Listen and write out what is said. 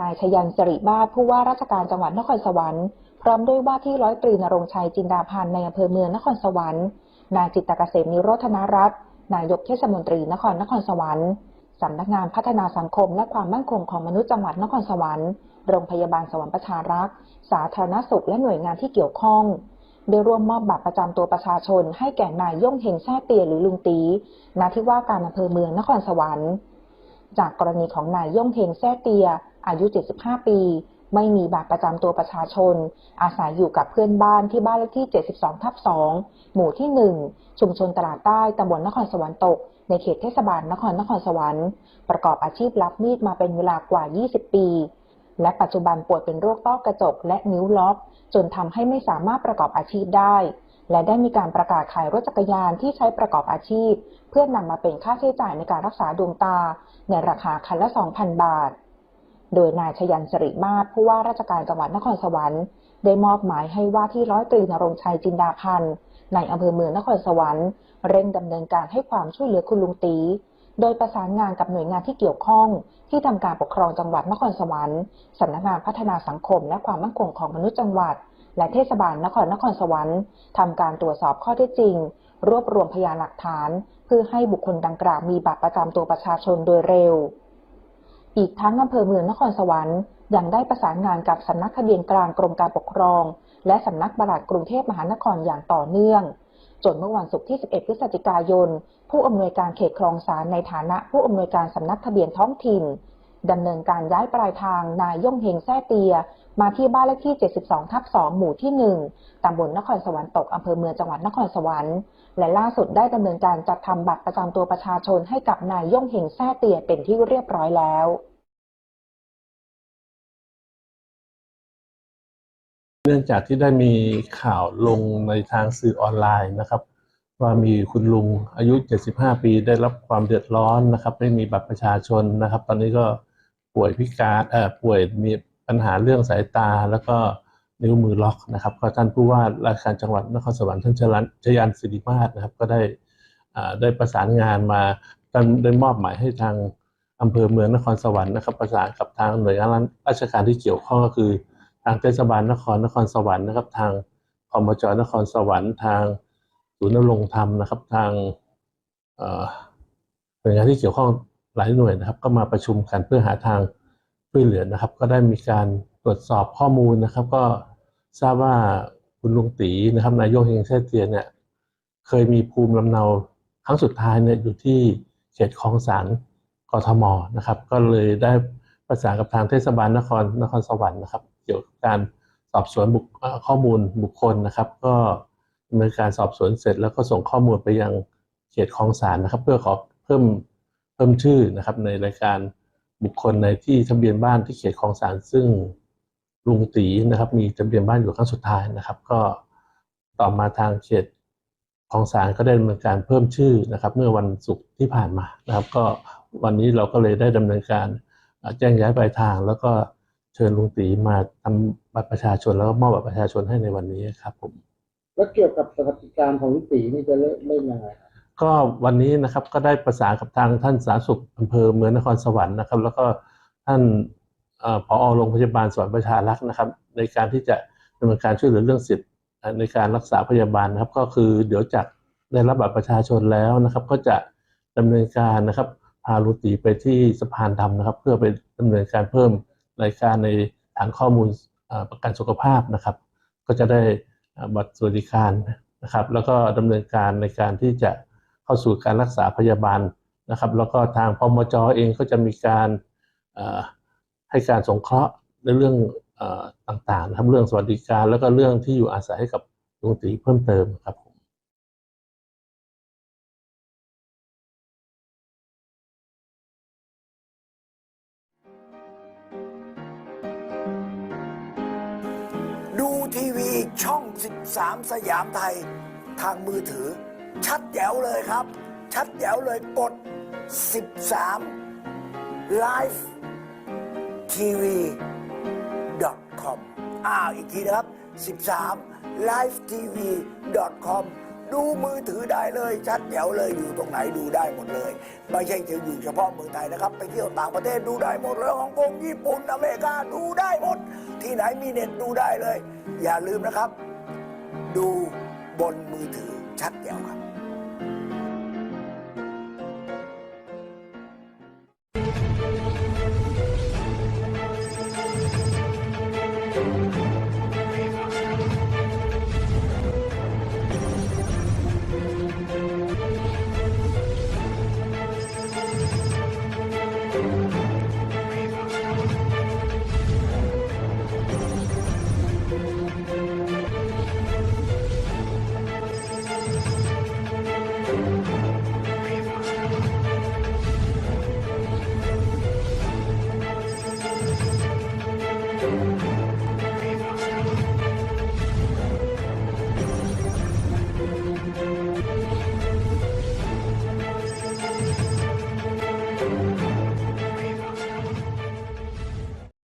นายชยันสริมาศผู้ว่าราชการจังหวัดนครสวรรค์พร้อมด้วยว่าที่ร้อยตรีนรงชัยจินดาพันธ์ในอำเภอเมืองนครสวรรค์นายจิตตเกษมนิโรธนรัตน์นายกเทศมนตรีนครนครสวรรค์สำนักงานพัฒนาสังคมและความมั่นคงของมนุษย์จังหวัดนครสวรรค์โรงพยาบาลสวรรค์ประชารักษ์สาธารณสุขและหน่วยงานที่เกี่ยวข้องได้ร่วมมอบบัตรประจำตัวประชาชน ให้แก่นายย่งเฮงแซ่เตียหรือลุงตีณที่ว่าการอำเภอเมืองนครสวรรค์ จากกรณีของนายย่งเฮงแซ่เตีย อายุ 75 ปี ไม่มีบัตรประจำตัวประชาชน อาศัยอยู่กับเพื่อนบ้านที่บ้านเลขที่ 72 ทับ 2 หมู่ที่ 1 ชุมชนตลาดใต้ตำบลนครสวรรค์ตก ในเขตเทศบาลนครนครสวรรค์ ประกอบอาชีพรับมีดมาเป็นเวลากว่า 20 ปี และปัจจุบันป่วยเป็นโรคต้อกระจกและนิ้วล็อก จนทำให้ไม่สามารถประกอบอาชีพได้และได้มีการประกาศขายรถจักรยานที่ใช้ประกอบอาชีพ เพื่อนำมาเป็นค่าใช้จ่ายในการรักษาดวงตา ในราคาคันละ 2,000 บาท โดยนายชยันสริมาศผู้ว่าราชการจังหวัดนครสวรรค์ ได้มอบหมายให้ว่าที่ร้อยตรีนรงชัยจินดาพันธ์ในอำเภอเมืองนครสวรรค์เร่งดำเนินการให้ความช่วยเหลือคุณลุงตี โดยประสานงานกับหน่วยงานที่เกี่ยวข้อง ที่ทำการปกครองจังหวัดนครสวรรค์สำนักงานพัฒนาสังคมและความมั่นคงของมนุษย์จังหวัด และเทศบาลนครนครสวรรค์ทำการตรวจสอบข้อเท็จจริง รวบรวมพยานหลักฐาน เพื่อให้บุคคลดังกล่าวมีบัตรประจำตัวประชาชนโดยเร็ว อีกทั้งอำเภอเมืองนครสวรรค์ยังได้ประสานงานกับสำนักทะเบียนกลางกรมการปกครอง และสำนักปลัดกรุงเทพมหานครอย่างต่อเนื่อง จนเมื่อวันศุกร์ที่ 11 พฤศจิกายน ผู้อำนวยการเขตคลองสารในฐานะผู้อำนวยการสำนักทะเบียนท้องถิ่นดำเนินการย้ายปลายทางนายย่งเฮงแซ่เตีย มาที่บ้านเลขที่ 72 ทับ 2 หมู่ที่ 1 ตำบลนครสวรรค์ตกอำเภอเมืองจังหวัดนครสวรรค์ และล่าสุดได้ดำเนินการจัดทำบัตรประจำตัวประชาชนให้กับนายย่งเฮงแซ่เตียเป็นที่เรียบร้อยแล้ว เนื่องจากที่ได้มีข่าวลงในทางสื่อออนไลน์นะครับ ว่ามีคุณลุงอายุ 75 ปีได้รับความเดือดร้อนนะครับ ไม่มีบัตรประชาชนนะครับ ตอนนี้ก็ป่วยพิการเอ่อป่วยมีปัญหาเรื่องสายตา แล้วก็นิ้วมือล็อกนะครับ ก็ท่านผู้ว่าราชการจังหวัดนครสวรรค์ท่านชลันชยันศิริมาศนะครับ ก็ได้อ่าได้ประสานงานมาท่านได้มอบหมายให้ทางอำเภอเมืองนครสวรรค์นะครับ ประสานกับทางหน่วยงานราชการที่เกี่ยวข้องก็คือ ทางเทศบาลนครนครสวรรค์นะครับ ทางคมจนครสวรรค์ ทางศูนย์นรงธรรมนะครับ ทางเอ่อหน่วยงานที่เกี่ยวข้องหลายหน่วยนะครับ ก็มาประชุมกันเพื่อหาทางช่วยเหลือนะครับ ก็ได้มีการตรวจสอบข้อมูลนะครับ ก็ทราบว่าคุณลุงตีนะครับ นายกเฮงแท้เจียนเนี่ยเคยมีภูมิลำเนาครั้งสุดท้ายเนี่ยอยู่ที่เขตคลองสารกทมนะครับ ก็เลยได้ ประสานกับทางเทศบาลนครนครสวรรค์นะครับ เกี่ยวกับการสอบสวนบุคข้อมูลบุคคลนะครับ ก็ดำเนินการสอบสวนเสร็จ แล้วก็ส่งข้อมูลไปยังเขตคลองสารนะครับ เพื่อขอเพิ่มเพิ่มชื่อนะครับในรายการบุคคลในที่ทะเบียนบ้านที่เขตคลองสารซึ่งลุงตีนะครับ มีทะเบียนบ้านอยู่ครั้งสุดท้ายนะครับ ก็ต่อมาทางเขตของศาลก็ได้ดำเนินการเพิ่มชื่อนะครับ เมื่อวันศุกร์ที่ผ่านมานะครับ ก็วันนี้เราก็เลยได้ดำเนินการเแจ้งย้ายปลายทาง แล้วก็เชิญลุงตีมาทำบัตรประชาชนแล้วก็มอบบัตรประชาชนให้ในวันนี้ครับผมแล้วเกี่ยวกับสวัสดิการของนิตินี่จะเล่นเล่นยังไงครับก็วันนี้นะครับก็ได้ประสานกับทางท่านสาธารณสุขอำเภอเมืองนครสวรรค์นะครับ แล้วก็ท่านเอ่อผอโรงพยาบาลสวนประชารักษ์นะครับ ในการที่จะดำเนินการช่วยเหลือเรื่องสิทธิ์เอ่อในการรักษาพยาบาลนะครับ ก็คือเดี๋ยวจากได้รับบัตรประชาชนแล้วนะครับ ก็จะดำเนินการนะครับ พาลูตีไปที่สะพานดำนะครับ เพื่อไปดำเนินการเพิ่มรายการในฐานข้อมูลประกันสุขภาพนะครับ ก็จะได้บัตรสวัสดิการนะครับ แล้วก็ดำเนินการในการที่จะเข้าสู่การรักษาพยาบาลนะครับ แล้วก็ทางพมจเองก็จะมีการให้การสงเคราะห์ในเรื่องต่างๆนะครับเรื่องสวัสดิการ แล้วก็เรื่องที่อยู่อาศัยให้กับลุงตีเพิ่มเติมครับ ทีวีช่อง 13 สยามไทยทางมือถือ ชัดแจ๋วเลยครับ ชัดแจ๋วเลยกด 13 live tv com อ้าวอีกทีนะครับ 13 live tv com ดูมือถือได้เลย ชัดแจ๋วเลยอยู่ตรงไหนดูได้หมดเลย ไม่ใช่จะอยู่เฉพาะเมืองไทยนะครับ ไปเที่ยวต่างประเทศดูได้หมดเลยฮ่องกงญี่ปุ่นอเมริกาดูได้หมด ที่ไหนมีเน็ตดูได้เลย อย่าลืมนะครับ ดูบนมือถือชัดเจนครับ